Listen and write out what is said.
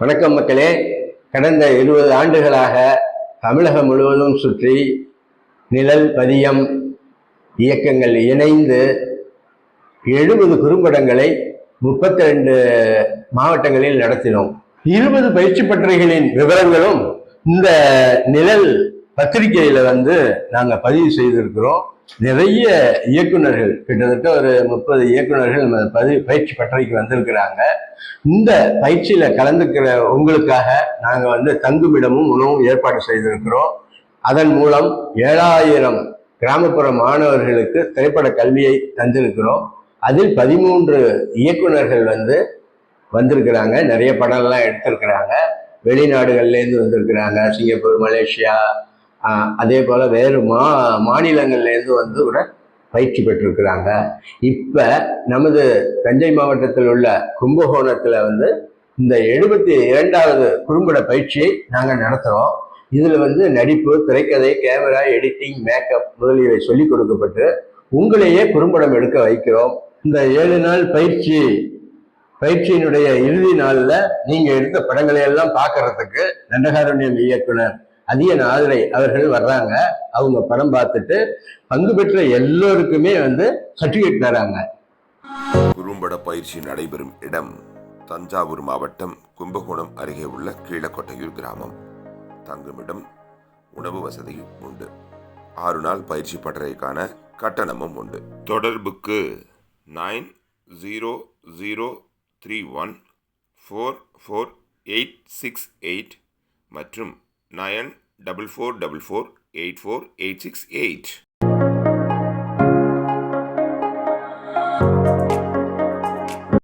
வணக்கம் மக்களே. கடந்த இருபது ஆண்டுகளாக தமிழகம் முழுவதும் சுற்றி நிழல் பதியம் இயக்கங்கள் இணைந்து எழுபது குறும்படங்களை முப்பத்தி ரெண்டு மாவட்டங்களில் நடத்தினோம். இருபது பயிற்சி பட்டறைகளின் விவரங்களும் இந்த நிழல் பத்திரிகையில வந்து நாங்க பதிவு செய்திருக்கிறோம். நிறைய இயக்குனர்கள் கிட்டத்தட்ட ஒரு முப்பது இயக்குநர்கள் நம்ம பதிவு பயிற்சி பட்டறைக்கு வந்திருக்கிறாங்க. இந்த பயிற்சியில கலந்துக்கிற உங்களுக்காக நாங்க வந்து தங்குமிடமும் உணவும் ஏற்பாடு செய்திருக்கிறோம். அதன் மூலம் ஏழாயிரம் கிராமப்புற மாணவர்களுக்கு திரைப்பட கல்வியை தந்திருக்கிறோம். அதில் பதிமூன்று இயக்குனர்கள் வந்து வந்திருக்கிறாங்க. நிறைய படம்லாம் எடுத்திருக்கிறாங்க. வெளிநாடுகள்லேருந்து வந்திருக்கிறாங்க. சிங்கப்பூர் மலேசியா அதே போல் வேறு மா மாநிலங்கள்லேருந்து வந்து கூட பயிற்சி பெற்றிருக்கிறாங்க. இப்போ நமது தஞ்சை மாவட்டத்தில் உள்ள கும்பகோணத்தில் வந்து இந்த எழுபத்தி இரண்டாவது குறும்பட பயிற்சியை நாங்கள் நடத்துகிறோம் இதில் வந்து நடிப்பு திரைக்கதை கேமரா எடிட்டிங் மேக்கப் முதலியவை சொல்லிக் கொடுக்கப்பட்டு உங்களையே குறும்படம் எடுக்க வைக்கிறோம். இந்த ஏழு நாள் பயிற்சி பயிற்சியினுடைய இறுதி நாளில் நீங்கள் எடுத்த படங்களை எல்லாம் பார்க்கறதுக்கு தண்டகாரண்யம் இயக்குனர் அதியன் ஆதிரை அவர்கள் வர்றாங்க. அவங்க படம் பார்த்துட்டு பங்கு பெற்ற எல்லோருக்குமே வந்து சர்டிஃபிகேட் தராங்க. குறும்பட பயிற்சி நடைபெறும் இடம் தஞ்சாவூர் மாவட்டம் கும்பகோணம் அருகே உள்ள கீழக்கொட்டையூர் கிராமம். தங்குமிடம் உணவு வசதி உண்டு. ஆறு நாள் பயிற்சி பட்டறைக்கான கட்டணமும் உண்டு. தொடர்புக்கு nine zero zero three one four four eight six eight மற்றும் nine double four double four eight four eight six eight.